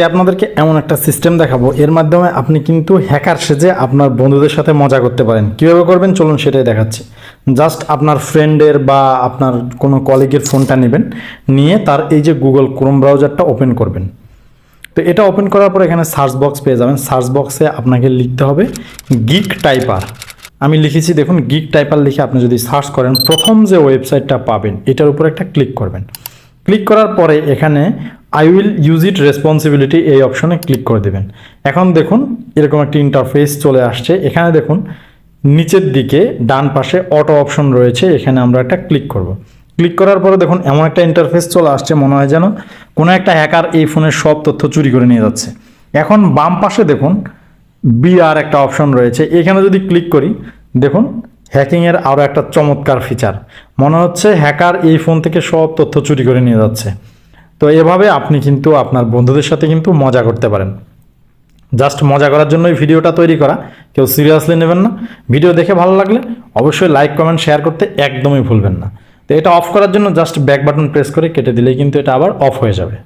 আজকে আপনাদেরকে এমন একটা সিস্টেম দেখাবো। এর মাধ্যমে আপনি কিন্তু হ্যাকার সেজে আপনার বন্ধুদের সাথে মজা করতে পারেন। কীভাবে করবেন? চলুন সেটাই দেখাচ্ছি। জাস্ট আপনার ফ্রেন্ডের বা আপনার কোনো কলিগের ফোনটা নেবেন। নিয়ে তার এই যে গুগল ক্রোম ব্রাউজারটা ওপেন করবেন। তো এটা ওপেন করার পর এখানে সার্চ বক্স পেয়ে যাবেন। সার্চ বক্সে আপনাকে লিখতে হবে গিক টাইপার আমি লিখেছি, দেখুন গিক টাইপার লিখে আপনি যদি সার্চ করেন, প্রথম যে ওয়েবসাইটটা পাবেন, এটার উপর একটা ক্লিক করবেন। ক্লিক করার পরে এখানে I will use it responsibility এই অপশনে ক্লিক করে দেবেন। এখন দেখুন, এরকম একটি ইন্টারফেস চলে আসছে। এখানে দেখুন, নিচের দিকে ডান পাশে অটো অপশন রয়েছে। এখানে আমরা একটা ক্লিক করব। ক্লিক করার পরে দেখুন, এমন একটা ইন্টারফেস চলে আসছে, মনে হয় যেন কোনো একটা হ্যাকার এই ফোনের সব তথ্য চুরি করে নিয়ে যাচ্ছে। এখন বাম পাশে দেখুন বিআর একটা অপশন রয়েছে। এখানে যদি ক্লিক করি, দেখুন হ্যাকিংয়ের আরও একটা চমৎকার ফিচার মনে হচ্ছে হ্যাকার এই ফোন থেকে সব তথ্য চুরি করে নিয়ে যাচ্ছে। তো এভাবে আপনি কিন্তু আপনার বন্ধুদের সাথে কিন্তু মজা করতে পারেন। জাস্ট মজা করার জন্যই ভিডিওটা তৈরি করা। কেউ সিরিয়াসলি নেবেন না। ভিডিও দেখে ভালো লাগলে অবশ্যই লাইক, কমেন্ট, শেয়ার করতে একদমই ভুলবেন না। তো এটা অফ করার জন্য জাস্ট ব্যাক বাটন প্রেস করে কেটে দিলেই কিন্তু এটা আবার অফ হয়ে যাবে।